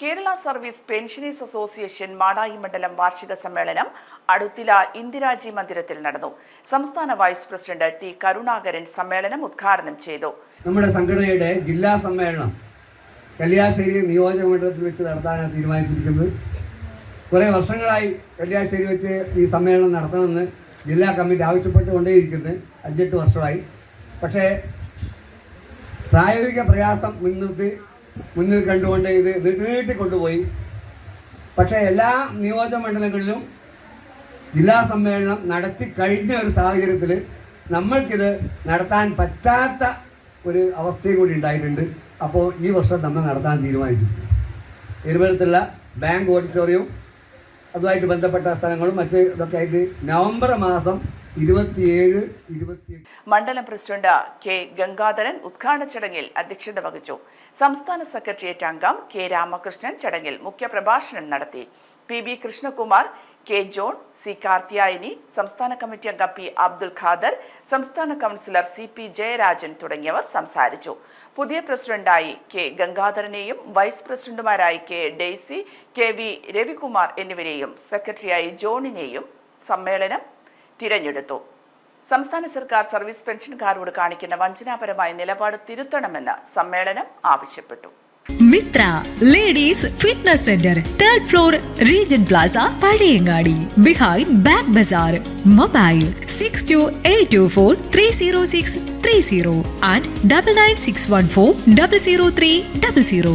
Kerala service pensioners association Madayi മണ്ഡലം വാർഷിക സമ്മേളനം അടുത്തില ഇന്ദിരാജി മന്ദിരത്തിൽ നടന്നു. സംസ്ഥാന വൈസ് പ്രസിഡന്റ് ടി കരുണാകരൻ സമ്മേളനം ഉദ്ഘാടനം ചെയ്തു. നമ്മുടെ സംഘടനയുടെ ജില്ലാ സമ്മേളനം കല്യാശ്ശേരി നിയോജക മണ്ഡലത്തിൽ വെച്ച് നടത്താനാണ് തീരുമാനിച്ചിരിക്കുന്നത്. കുറേ വർഷങ്ങളായി കല്യാശ്ശേരി വെച്ച് ഈ സമ്മേളനം നടത്തണമെന്ന് ജില്ലാ കമ്മിറ്റി ആവശ്യപ്പെട്ടുകൊണ്ടേയിരിക്കുന്നത് അഞ്ചെട്ട് വർഷമായി. പക്ഷേ പ്രായോഗിക പ്രയാസം മുൻനിർത്തി മുന്നിൽ കണ്ടുകൊണ്ട് ഇത് നീട്ടി കൊണ്ടുപോയി പക്ഷേ എല്ലാ നിയോജക മണ്ഡലങ്ങളിലും ജില്ലാ സമ്മേളനം നടത്തി കഴിഞ്ഞ ഒരു സാഹചര്യത്തിൽ നമ്മൾക്കിത് നടത്താൻ പറ്റാത്ത ഒരു അവസ്ഥയും കൂടി ഉണ്ടായിട്ടുണ്ട്. അപ്പോൾ ഈ വർഷം നമ്മൾ നടത്താൻ തീരുമാനിച്ചു തിരുവനന്തപുരത്തുള്ള ബാങ്ക് ഓഡിറ്റോറിയവും അതുമായിട്ട് ബന്ധപ്പെട്ട സ്ഥലങ്ങളും മറ്റ് ഇതൊക്കെ ആയിട്ട് നവംബർ മാസം മണ്ഡലം പ്രസിഡന്റ് കെ ഗംഗാധരൻ ഉദ്ഘാടന ചടങ്ങിൽ അധ്യക്ഷത വഹിച്ചു. സംസ്ഥാന സെക്രട്ടേറിയറ്റ് അംഗം കെ രാമകൃഷ്ണൻ ചടങ്ങിൽ മുഖ്യപ്രഭാഷണം നടത്തി. P B Krishnakumar K John C Karthiyayani സംസ്ഥാന കമ്മിറ്റി അംഗം പി അബ്ദുൽ ഖാദർ സംസ്ഥാന കൗൺസിലർ സി പി ജയരാജൻ തുടങ്ങിയവർ സംസാരിച്ചു. പുതിയ പ്രസിഡന്റായി കെ ഗംഗാധരനെയും vice പ്രസിഡന്റുമാരായി K Daisy K V Ravikumar എന്നിവരെയും സെക്രട്ടറിയായി ജോണിനെയും സമ്മേളനം തിരഞ്ഞെടുത്തു. സംസ്ഥാന സർക്കാർ സർവീസ് പെൻഷൻകാരോട് കാണിക്കുന്ന വഞ്ചനാപരമായ നിലപാട് തിരുത്തണമെന്ന് സമ്മേളനം ആവശ്യപ്പെട്ടു. Mitra ladies fitness centre third floor region plaza Pazhayangadi behind back bazaar mobile six two eight two four three zero six three zero and double nine six one four double zero three double zero